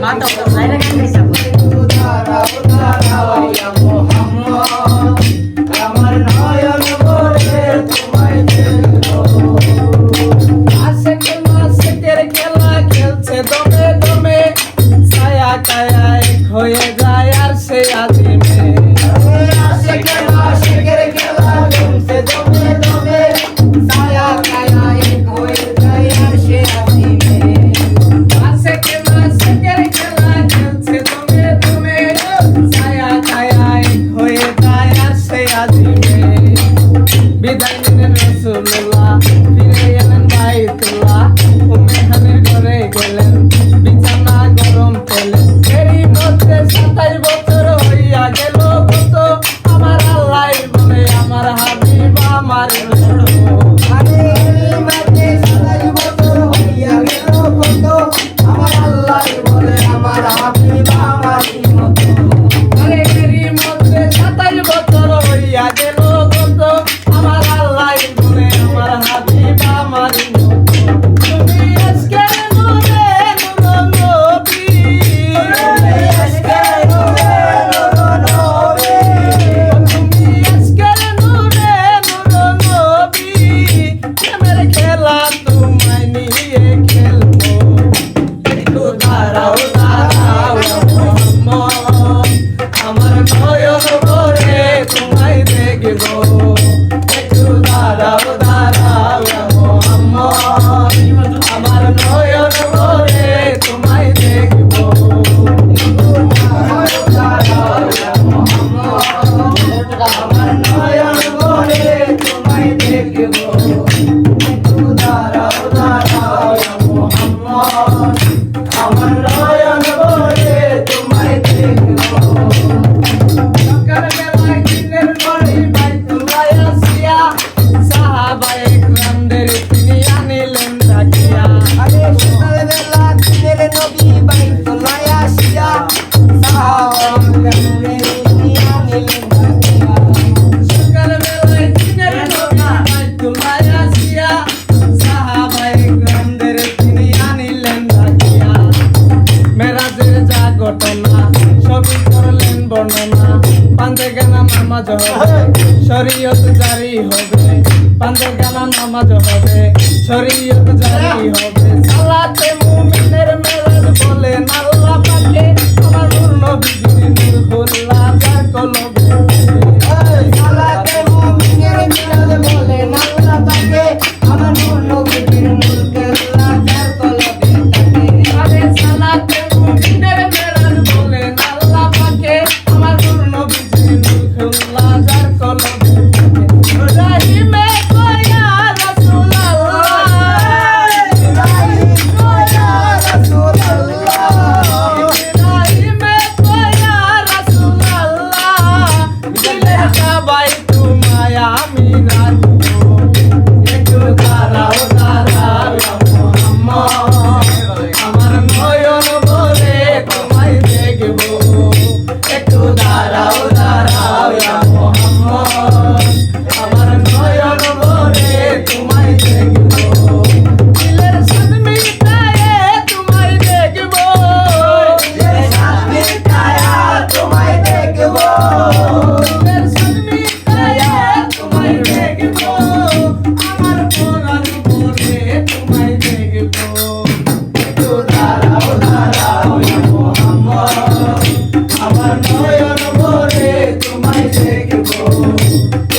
妈，等等，来了，看这小朋友。I'm ni ne ne su me the Fine trabalha গানা নামাজ হবে, শরীয়ত জারি হবে। পাঁচ গানা নামাজ হবে, শরীয়ত জারি হবে। সালাতে মু Yeah. Take it home.